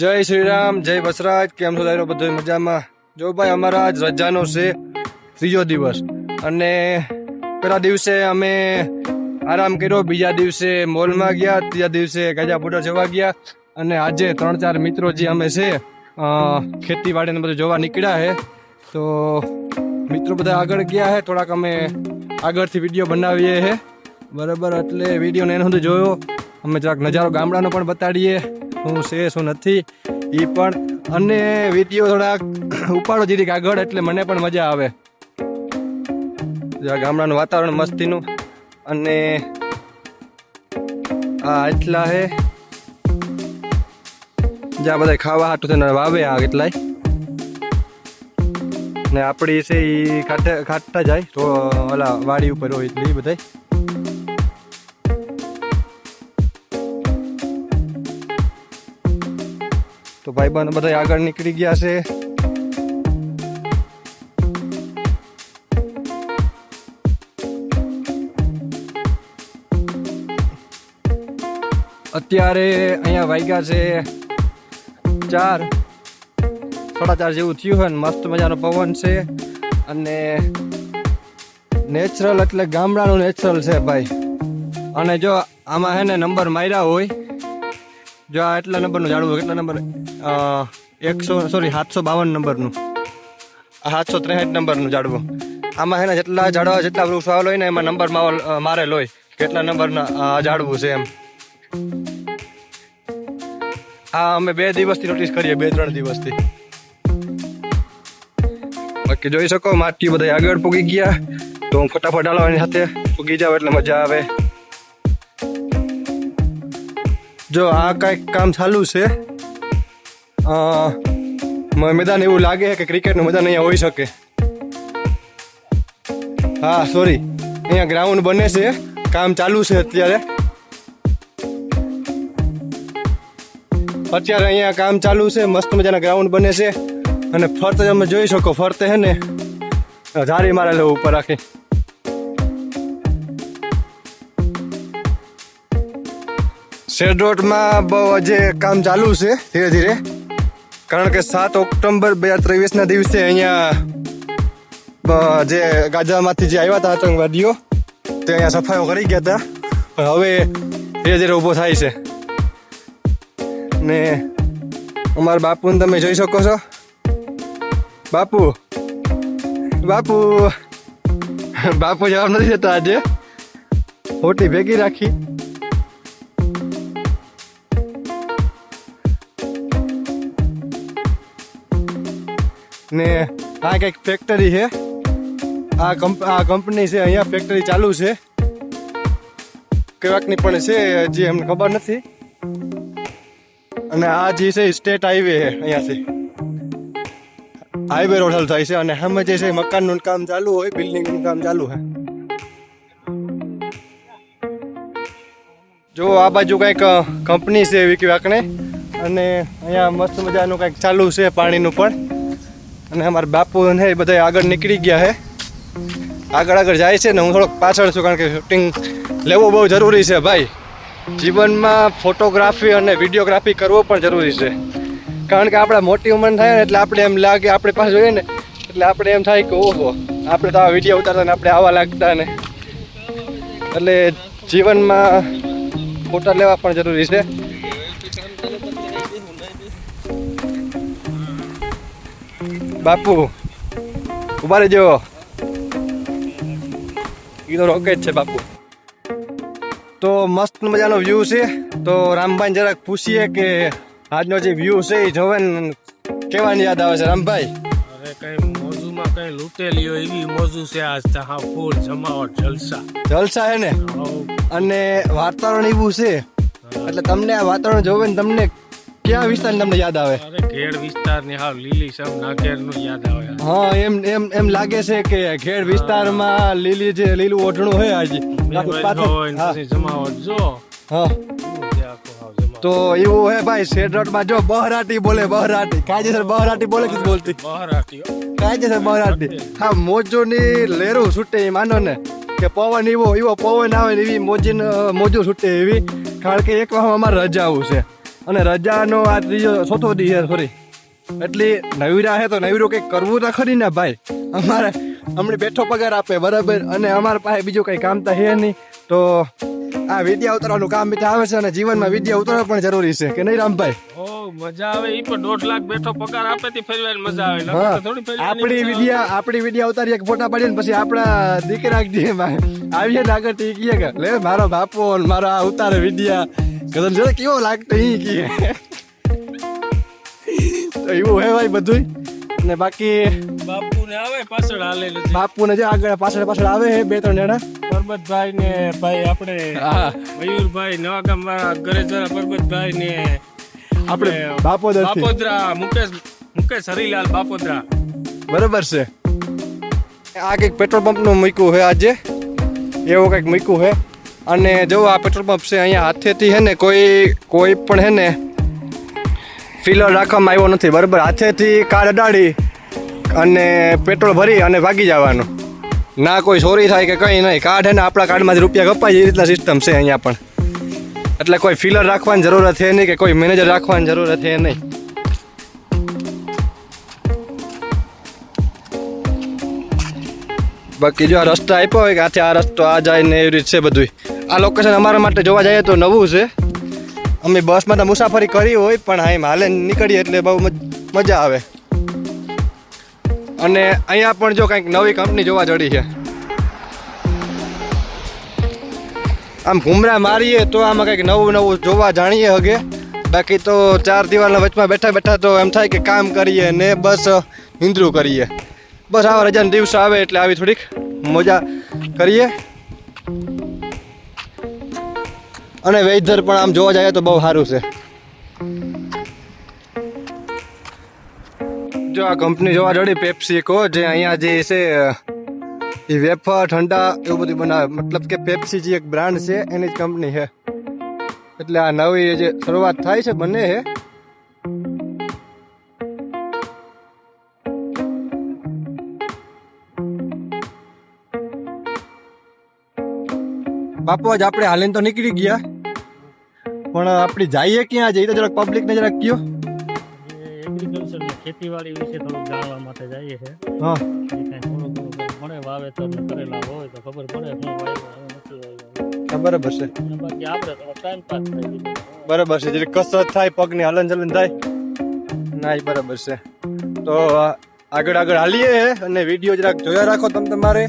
જય શ્રી રામ જય વસરાજ, કેમ છો દાયરો બધો મજામાં? જો ભાઈ, અમારા આજ રજાનો છે ત્રીજો દિવસ. અને પેલા દિવસે અમે આરામ કર્યો, બીજા દિવસે મોલમાં ગયા, ત્રીજા દિવસે ગાજા જવા ગયા. અને આજે ત્રણ ચાર મિત્રો જે અમે છે ખેતીવાડીને બધું જોવા નીકળ્યા છે. તો મિત્રો બધા આગળ ગયા છે, થોડાક અમે આગળથી વીડિયો બનાવીએ છે. બરાબર, એટલે વિડીયોને એનો જોયો. અમે જરાક નજારો ગામડાનો પણ બતાડીએ. શું છે, શું નથી એ પણ અને વીડિયો થોડાક ઉપાડો જીરીક આગળ એટલે મને પણ મજા આવે. ગામડાનું વાતાવરણ મસ્તીનું અને આ એટલા હે. જ્યાં બધા ખાવા હાટું થઈને વાવે આ કેટલાય. ને આપણી છે એ ખાટા ખાટતા જાય તો ઓલા વાડી ઉપર હોય એટલે એ બધાય. તો ભાઈબંધ બધા આગળ નીકળી ગયા છે. અત્યારે અહીંયા વાગ્યા છે ચાર, સાડા ચાર જેવું થયું હોય ને, મસ્ત મજાનો પવન છે. અને નેચરલ એટલે ગામડાનું નેચરલ છે ભાઈ. અને જો આમાં હે ને નંબર માર્યા હોય જો આ એટલા નંબરનું જાણવું કેટલા નંબર? એકસો સોરી સાતસો બાવન નંબરનું. સાતસો ત્રેસઠ નંબરનું જાડવું. આમાં હેને જેટલા ઝાડવા જેટલા વૃક્ષો આવેલો હોય ને એમાં નંબર માવલ અ, હોય. કેટલા નંબરના ઝાડવું છે એમ. હા અમે બે દિવસથી નોટિસ કરીએ બે ત્રણ દિવસથી. બાકી જોઈ શકો માટી બધા આગળ પૂગી ગયા. તો હું ફટાફટ હાલવાની સાથે પૂગી જાવ એટલે મજા આવે. જો આ કાંઈક કામ ચાલુ છે. મેદાન એવું લાગે છે કે ક્રિકેટનું મેદાન અહીંયા હોઈ શકે. હા સોરી અહીંયા ગ્રાઉન્ડ બને છે. કામ ચાલુ છે અત્યારે. અત્યારે અહીંયા કામ ચાલુ છે. મસ્ત મજાના ગ્રાઉન્ડ બને છે. અને ફરતે તમે જોઈ શકો, ફરતે હે ને. ઝાડી મારેલો ઉપર આખી. શેડ રોડમાં બહુ આજે કામ ચાલુ છે, ધીરે ધીરે. કારણ કે સાત ઓક્ટોબર બે હજાર ત્રેવીસના દિવસે અહીંયા જે ગાજામાંથી જે આવ્યા હતા આતંકવાદીઓ, તે અહીંયા સફાઈઓ કરી ગયા હતા. પણ હવે ધીરે ધીરે ઊભો થાય છે. ને અમારા બાપુને તમે જોઈ શકો છો. બાપુ બાપુ બાપુ જવાબ નથી દેતા આજે. હોટી ભેગી રાખી. ને આ કંઈક ફેક્ટરી છે. આ આ કંપની છે, અહીંયા ફેક્ટરી ચાલુ છે. કેવાકની પણ છે, હજી એમને ખબર નથી. અને આ જે છે સ્ટેટ હાઈવે છે, અહીંયાથી. હાઈવે રોડ થાય છે, અને સામે જે છે મકાનનું કામ ચાલુ હોય બિલ્ડિંગનું કામ ચાલુ છે જો, આ બાજુ કંઈક કંપની છે એવી કેવાકને અને અહીંયા મસ્ત મજાનું કંઈક ચાલુ છે, પાણીનું પણ. અને અમારા બાપુ ને એ બધા આગળ નીકળી ગયા છે આગળ આગળ જાય છે ને હું થોડોક પાછળ છું કારણ કે શૂટિંગ લેવું બહુ જરૂરી છે ભાઈ. જીવનમાં ફોટોગ્રાફી અને વિડીયોગ્રાફી કરવો પણ જરૂરી છે. કારણ કે આપણે મોટી ઉંમર થાય ને એટલે આપણે એમ લાગે આપણે પાસે જોઈએ ને એટલે આપણે એમ થાય કે ઓહો, આપણે તો આ વીડિયો ઉતારતા ને આપણે આવા લાગતા ને. એટલે જીવનમાં ફોટા લેવા પણ જરૂરી છે. બાપુ ઊભા રહેજો. એ તો રોકેટ છે બાપુ. તો મસ્ત મજાનો વ્યૂ છે. તો રામભાઈ જરાક પૂછીએ કે આજનો જે વ્યૂ છે એ જોવે કેવાની યાદ આવે છે? રામભાઈ. અરે કઈ મોજુમાં કઈ લૂંટેલી હોય એવી મોજુ છે આજ હા ફૂલ જમાવટ જલસા. જલસા હે ને? અને વાતાવરણ એવું છે. એટલે તમને આ વાતાવરણ જોવે ને તમને ક્યાં વિસ્તારની તમને યાદ આવે? અરે વિસ્તારની હાવ લીલી સમ નાકેરનું યાદ આવે. હા એમ એમ એમ લાગે છે કે ખેડ વિસ્તારમાં લીલી જે લીલું ઓઢણું હોય આજે. ને જમાવટ જો. હા. તો એવું હે ભાઈ શેડમાં જો બહરાટી બોલે બહરાટી. કાયદેસર બહરાટી બોલે કે બોલતી? બહરાટી. કાયદેસર બહરાટી. હા. મોજોની લેરું છૂટે એ માનો ને. કે પવન એવો એવો પવન આવે ને એવી મોજી મોજું છૂટે એવી. કારણ કે એક વાર અમારે રજા આવું છે. અને રજાનો આ ત્રીજો ચોથો દી છે સોરી એટલી નવીરા હે તો નવીરો કંઈક કરવું તો ખરી ને ભાઈ. અમારે અમને બેઠો પગાર આપે બરાબર. અને અમારા પાસે બીજું કંઈ કામ તો હે નહીં. તો આ વિદ્યા ઉતારવાનું કામ બીજા આવે છે અને જીવનમાં વિદ્યા ઉતારવા પણ જરૂરી છે. કે નહીં રામભાઈ? મજા આવે. ઈ પણ દોઢ લાખ બેઠો પગાર આપે તે ફેરવાની મજા આવે. થોડી આપણી વિદ્યા આપણી વિદ્યા ઉતારી એક ફોટા પાડીએ ને પછી આપણા દીકરા આવીએ ને આગળ ટીકીએ કે લે મારો બાપો મારો આ ઉતારે વિદ્યા. કદમ જો કેવો લાગતો ઈ કે. તો એવું હે ભાઈ બધું ને બાકી બાપુ ને આવે પાછળ હાલે છે. બાપુ ને જે આગળ પાછળ પાછળ આવે હે બે ત્રણ જણા. પરબતભાઈ ને ભાઈ આપણે હા. મયુરભાઈ નવાગામ વાળા જરા પરબતભાઈ ને આપણે બાપો દરથી બાપોદરા મુકેશ મુકેશ હરીલાલ બાપોદરા. બરોબર છે. આ કંઈક પેટ્રોલ પંપનું મૂક્યું છે આજે. એવું કંઈક મૂક્યું છે અને જો આ પેટ્રોલ પંપ છે, અહીંયા હાથેથી છે ને કોઈ કોઈ પણ હે ને ફિલર રાખવામાં આવ્યો નથી, બરાબર? હાથેથી કાર અડાડી અને પેટ્રોલ ભરી અને ભાગી જવાનું. ના કોઈ ચોરી થાય કે કંઈ નહીં, કાર્ડ હે ને આપણા કાર્ડમાંથી રૂપિયા કપાય, એ રીતના સિસ્ટમ છે અહીંયા પણ. એટલે કોઈ ફિલર રાખવાની જરૂરત છે નહીં કે કોઈ મેનેજર રાખવાની જરૂરત છે નહીં. બાકી જો આ રસ્તા આપ્યો હોય કે આથી આ રસ્તો આ જાય ને એવી રીત છે બધું આ લોકેશન અમારા માટે જોવા જઈએ તો નવું છે. અમે બસમાં તો મુસાફરી કરી હોય, પણ હા, એમ હાલે નીકળીએ એટલે બહુ મજ- આવે. અને અહીંયા પણ જો કંઈક નવી કંપની જોવા જડી છે. આમ ઘૂમરા મારીએ તો આમાં કંઈક નવું નવું જોવા જાણીએ હગે. બાકી તો ચાર દિવાલના વચમાં બેઠા બેઠા તો એમ થાય કે કામ કરીએ ને બસ નિંદ્રું કરીએ. બસ આવા રજાના દિવસો આવે એટલે આવી થોડીક મજા કરીએ. અને વેધર પણ આમ જોવા જઈએ તો બહુ સારું છે. જો આ કંપની જોવા જડી પેપ્સિકો જે અહીંયા જે છે એ વેફર, ઠંડા, એવું બધું બનાવે. મતલબ કે પેપ્સી જે એક બ્રાન્ડ છે, એની જ કંપની છે. એટલે આ નવી જે શરૂઆત થાય છે, બંને છે બાપુ, આજ આપણે હાલીને તો નીકળી ગયા. પણ આપણે જઈએ ક્યાં જઈએ તો જરાક પબ્લિક ને જરાક કયો. એગ્રીકલ્ચર ને ખેતીવાડી વિશે થોડુંક જાણવા માટે જઈએ છે. હા. મળે વાવેતર કરેલા હોય તો ખબર પડે શું વાવ્યું. બરાબર છે. બાકી આપણે થોડો ટાઈમ પાસ થઈ બરાબર છે જે કસરત થાય પગની હલન ચલન થાય. ના બરાબર છે. તો આગળ આગળ હાલીએ અને વીડિયો જરાક જોયા રાખો તમે તમારે.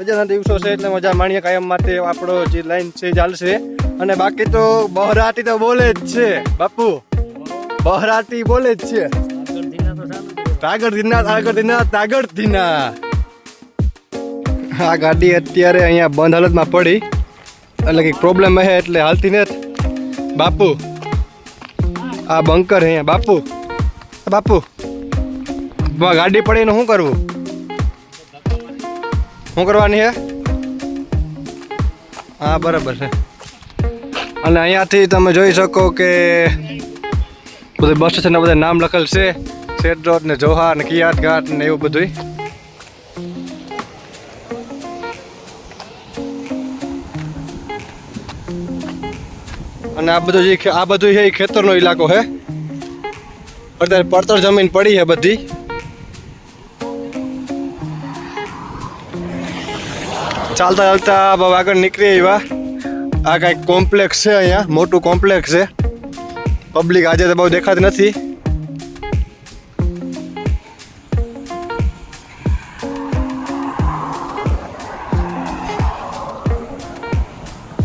રજાના દિવસો છે એટલે મજા માણીએ કાયમ માટે આપણો જે લાઈન છે ચાલશે. અને બાકી તો બહરાટી તો બોલે જ છે. બાપુ બહરાટી બોલે જ છે. તાગર ધીના. તાગડ દિના તાગડ દિના આ ગાડી અત્યારે અહીંયા બંધ હાલતમાં પડી. એટલે કંઈક પ્રોબ્લેમ હે એટલે હાલતી નથી. બાપુ, આ બંકર અહીંયા. બાપુ બાપુ ગાડી પડીને શું કરવું? શું કરવાની હે? હા, બરાબર છે. અને અહીંયાથી તમે જોઈ શકો કે બધું બસ સ્ટેશનના બધા નામ લખેલ છે. શેડ રોડ ને જોહા ને કિયાત ઘાટ ને એવું બધું અને આ બધું જે આ બધું છે એ ખેતરનો ઇલાકો છે. અત્યારે પડતર જમીન પડી છે બધી. ચાલતા ચાલતા આગળ નીકળી આવ્યા. આ કાંઈક કોમ્પ્લેક્સ છે અહીંયા, મોટું કોમ્પ્લેક્સ છે. પબ્લિક આજે તો બહુ દેખાતી નથી.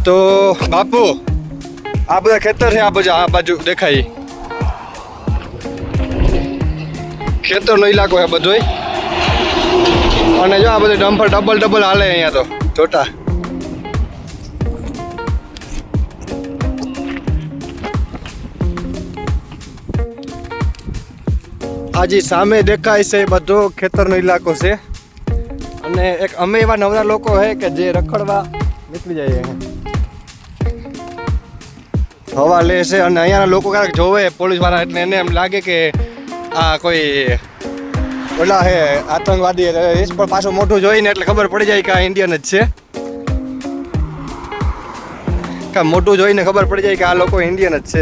તો બાપુ, આ બધા ખેતર છે, આ બાજુ આ બાજુ દેખાય. ખેતરનો ઇલાકો છે બધો અને જો આ બધું ડમ્ફર ડબલ ડબલ હાલે અહીંયા તો જોટા આ જે સામે દેખાય છે એ બધો ખેતરનો ઇલાકો છે. અને એક અમે એવા નવરા લોકો છે કે જે રખડવા નીકળી જાય હવા લે છે અને અહીંયાના લોકો ક્યારેક જોવે પોલીસવાળા એટલે એને એમ લાગે કે આ કોઈ ઓલા હે, આતંકવાદી ટેરરિસ્ટ પણ પાછું મોઢું જોઈને એટલે ખબર પડી જાય કે આ ઇન્ડિયન જ છે. કે મોઢું જોઈને ખબર પડી જાય કે આ લોકો ઇન્ડિયન જ છે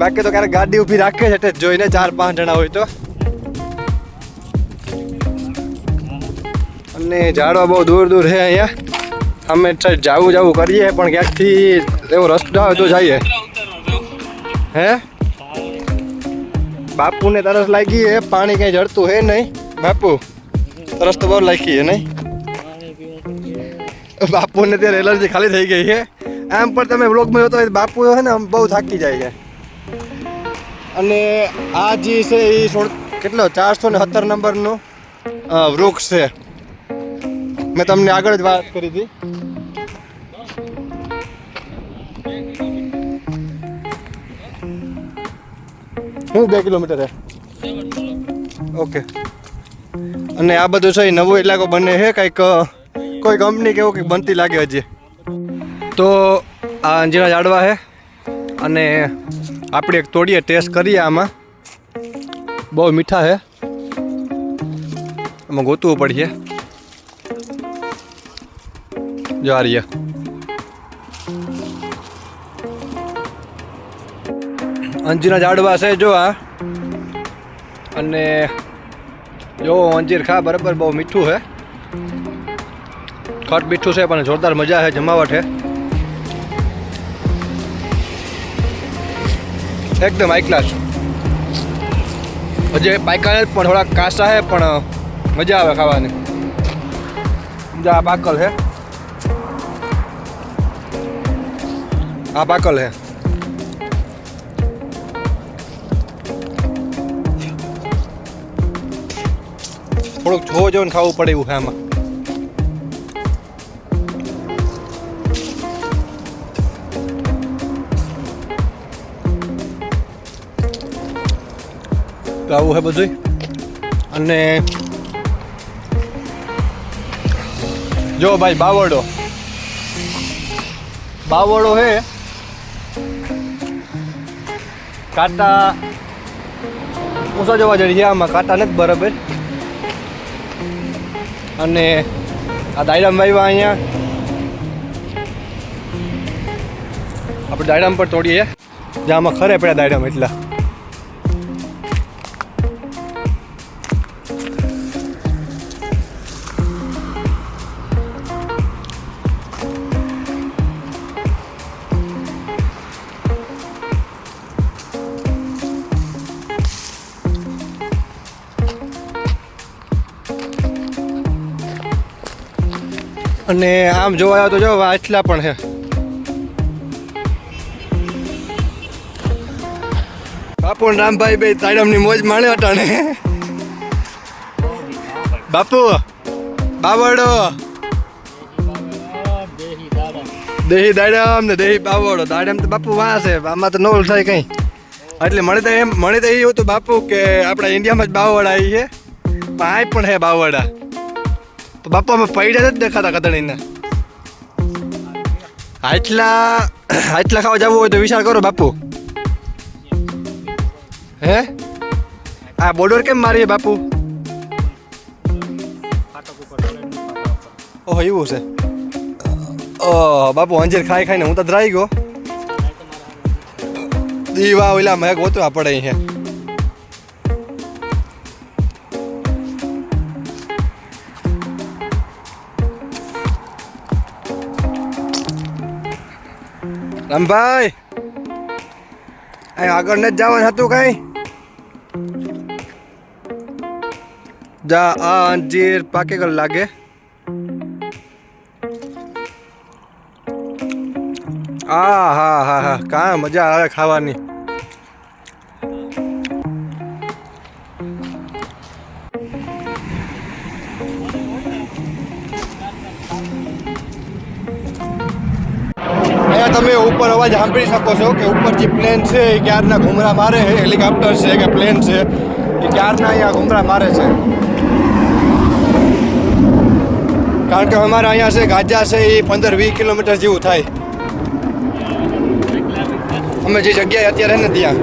બાકી તો ક્યારેક ગાડી ઊભી રાખે છે એટલે જોઈને ચાર પાંચ જણા હોય તો. અને ઝાડવા બહુ દૂર દૂર છે અહીંયા. અમે જાવું જાવું કરીએ, પણ ક્યાંકથી એવો રસ્તો આવે તો જઈએ. હે? બાપુને તરસ લાગી હે, પાણી કઈ જડતું હે નહીં. બાપુ, તરસ તો બહુ લાગી હે નહીં. બાપુને ત્યારે એલર્જી ખાલી થઈ ગઈ છે આમ પણ તમે બ્લોગમાં જોતો હોય બાપુ છે ને, આમ બહુ થાકી જાય છે. અને આ જે છે એ સોળ કેટલો? ચારસો ને સત્તર નંબરનું વૃક્ષ છે. મેં તમને આગળ જ વાત કરી હતી. હું બે કિલોમીટર ઓકે અને આ બધું છે નવો ઇલાકો બને છે કંઈક કોઈ કંપની કે એવું કંઈક બનતી લાગે હજી. તો આ અંજીરા ઝાડવા છે અને આપણે એક તોડીએ ટેસ્ટ કરીએ આમાં. બહુ મીઠા છે એમાં ગોતવું પડશે. જો આ રહ્યા અંજીરના ઝાડવા છે, જો આ. અને જો અંજીર ખા, બરાબર બહુ મીઠું છે ખટ મીઠું છે, પણ જોરદાર મજા છે, જમાવટ છે એકદમ હાઈ ક્લાસ હજી પાયકા પણ થોડા કાસા છે પણ મજા આવે ખાવાની. આ પાકલ છે આ પાકલ થોડુંક થોડુંક જો જોઈને ખાવું પડે એવું આમાં. તો આવું છે બધું અને જો ભાઈ, બાવળો. બાવળો હે. કાંટા ઊંચા જવા જડી છે આમાં કાંટા નથી બરાબર. અને આ દાયરામ વાવ્યા અહીંયા. આપણે દાયરામ પર તોડીએ. જ્યાં આમાં ખરે પડ્યા દાયરામ એટલા. અને આમ જોવા આવ્યો તો જો આટલા પણ છે. બાપુ રામભાઈ બે તાડમની મોજ માણ્યો અટાણે બાપુ બાવડો દેહી દાડમ ને દેહી બાવડો દાડમ તો બાપુ વાં છે, આમાં તો નોલ થાય કંઈ. એટલે મને તો એમ મને તો એવું હતું બાપુ કે આપણા ઇન્ડિયામાં જ બાવડા આવી છે. આ પણ છે બાવડા તો બાપુ, અમે પૈડા જ દેખાતા કદડીના આટલા આટલા ખાવા જવું હોય તો વિચાર કરો બાપુ. હે? આ બોર્ડર કેમ મારીએ બાપુ. ઓહો, એવું છે. ઓહ બાપુ, અંજીર ખાઈ ખાઈને હું તો ધરાઈ ગયો. દીવા ઓલા મેં ગોતવા પડે છે રામભાઈ. અહીં આગળ નથી જવાનું હતું કઈ. જા, આ અંજીર પાકે કર લાગે. આ, હા હા હા, કા મજા આવે ખાવાની. ઉપર અવાજ સાંભળી શકો છો કે ઉપર જે પ્લેન છે એ ક્યારના ઘૂમરા મારે છે? હેલિકોપ્ટર છે કે પ્લેન છે? એ ક્યારના અહીંયા ઘૂમરા મારે છે? કારણ કે અમારે અહીંયા છે, ગાજા છે, એ પંદર વીસ કિલોમીટર જેવું થાય. અમે જે જગ્યાએ અત્યારે ને ત્યાં.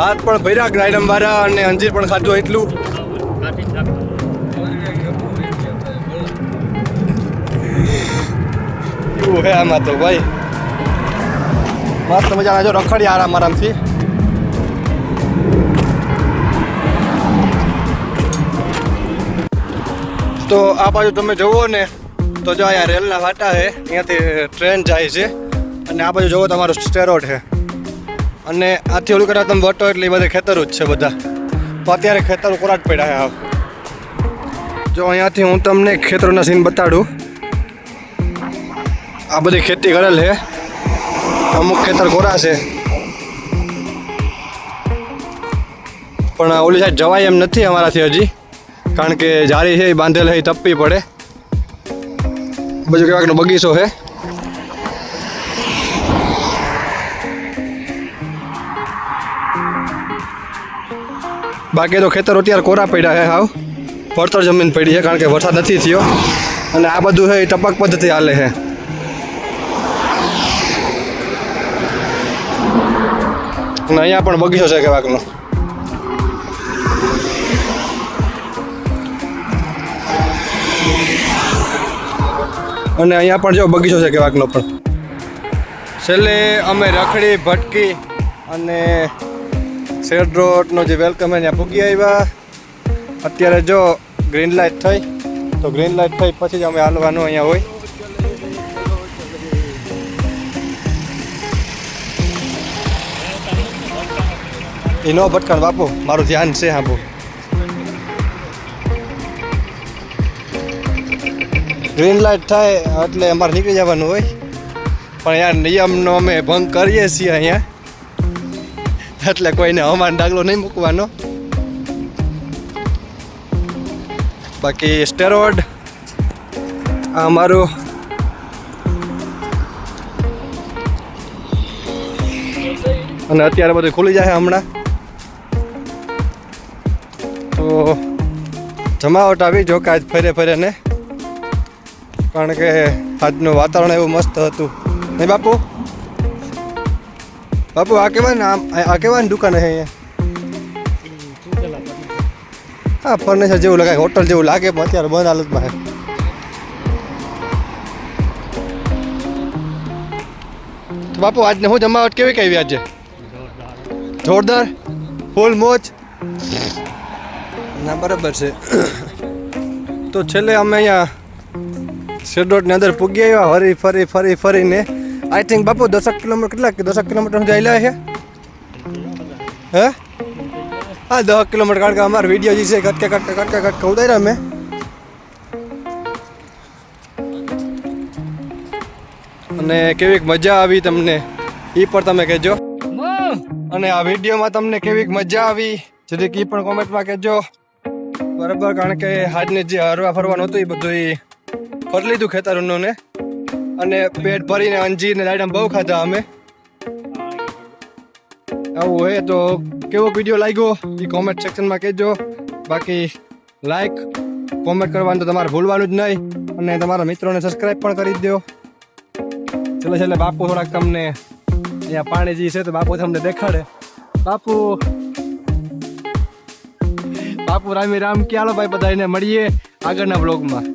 હાથ પણ ભૈરાગ ગ્રાઇડમ વાળા અને અંજીર પણ ખાધું એટલું. એવું હે આમાં તો ભાઈ. મસ્ત મજાના જો રખડી આરામ આરામથી તો આ બાજુ તમે જુઓ ને, તો જો અહીંયા રેલના વાટા છે, અહીંયાથી ટ્રેન જાય છે, અને આ બાજુ જુઓ તમારો સ્ટેરોડ છે. અને આથી ઓલું કરતા તમે વટો એટલે એ બધા ખેતરો જ છે બધા. તો અત્યારે ખેતરો કોરાટ પડ્યા છે જો અહીંયાથી હું તમને ખેતરોના સીન બતાડું. આ બધી ખેતી કરેલ છે. અમુક ખેતર કોરા છે. પણ ઓલી સાઈડ જવાય એમ નથી અમારાથી હજી. કારણ કે જારી છે, એ બાંધેલ છે, એ તપવી પડે. બધું કેવાકનો બગીચો છે. બાકી તો ખેતરો અત્યારે કોરા પડ્યા છે હાવ. પડતર જમીન પડી છે કારણ કે વરસાદ નથી થયો. અને આ બધું છે, એ ટપક પદ્ધતિ હાલે છે. અને અહીંયા પણ બગીચો છે કેવાકનો અને અહીંયા પણ જો બગીચો છે કેવાકનો પણ. છેલ્લે અમે રખડી, ભટકી અને શેડ રોડનો જે વેલકમ ત્યાં પૂગી આવ્યા. અત્યારે જો ગ્રીન લાઇટ થઈ, તો ગ્રીન લાઇટ થઈ પછી જ અમે હાલવાનું અહીંયા હોય. એ નો ભટકાણ બાપુ મારું ધ્યાન છે હાપુ ગ્રીન લાઇટ થાય એટલે અમારે નીકળી જવાનું હોય. પણ યાર, નિયમનો અમે ભંગ કરીએ છીએ અહીંયા. એટલે કોઈને હવામાન ડાગલો નહીં મૂકવાનો. બાકી સ્ટેરોડ આ અમારું. અને અત્યારે બધું ખુલી જાય હમણાં. તો જમાવટ આવી જો કે આજ ફરે ફરે ને. કારણ કે આજનું વાતાવરણ એવું મસ્ત હતું. નહીં બાપુ? બાપુ, આ કેવા આમ, આ કેવાની દુકાન છે અહીંયા? હા ફર્નિચર જેવું લગાય, હોટલ જેવું લાગે, પણ અત્યારે બંધ હાલતમાં છે તો બાપુ, આજને હું જમાવટ કેવી કેવી આજે? જોરદાર? ફૂલ મોજ? ના બરાબર છે. તો છેલ્લે અમે અહીંયા શેડોટની અંદર પૂગી આવ્યા હરી ફરી ફરી ફરીને. આઈ થિંક બાપુ દસક કિલોમીટર કેટલા દસક કિલોમીટર સુધી આવેલા છે હે? હા દસ કિલોમીટર કારણ કે અમારો વીડિયો જે છે કટકે કટકે કટકે કટકે ઉતાર્યા અમે. અને કેવીક મજા આવી તમને એ પણ તમે કહેજો. અને આ વિડીયોમાં તમને કેવીક મજા આવી જેથી કી પણ કોમેન્ટમાં કહેજો. બરાબર, કારણ કે આજને જે હરવા ફરવાનું હતું એ બધું ફરી લીધું ખેતરોનું ને. અને પેટ ભરીને અંજીર ને દાડમ બહુ ખાધા અમે. આવું હોય તો કેવો વીડિયો લાગ્યો? એ કોમેન્ટ સેક્શનમાં કહેજો. બાકી લાઈક કોમેન્ટ કરવાનું તો તમારે ભૂલવાનું જ નહીં. અને તમારા મિત્રોને સબસ્ક્રાઈબ પણ કરી દો. છેલ્લે છેલ્લે બાપુ થોડાક તમને અહીંયા પાણીજી છે તો બાપુ તમને દેખાડે. બાપુ બાપુ રામી રામ ક્યાલો ભાઈ બધાને મળીએ આગળના બ્લોગમાં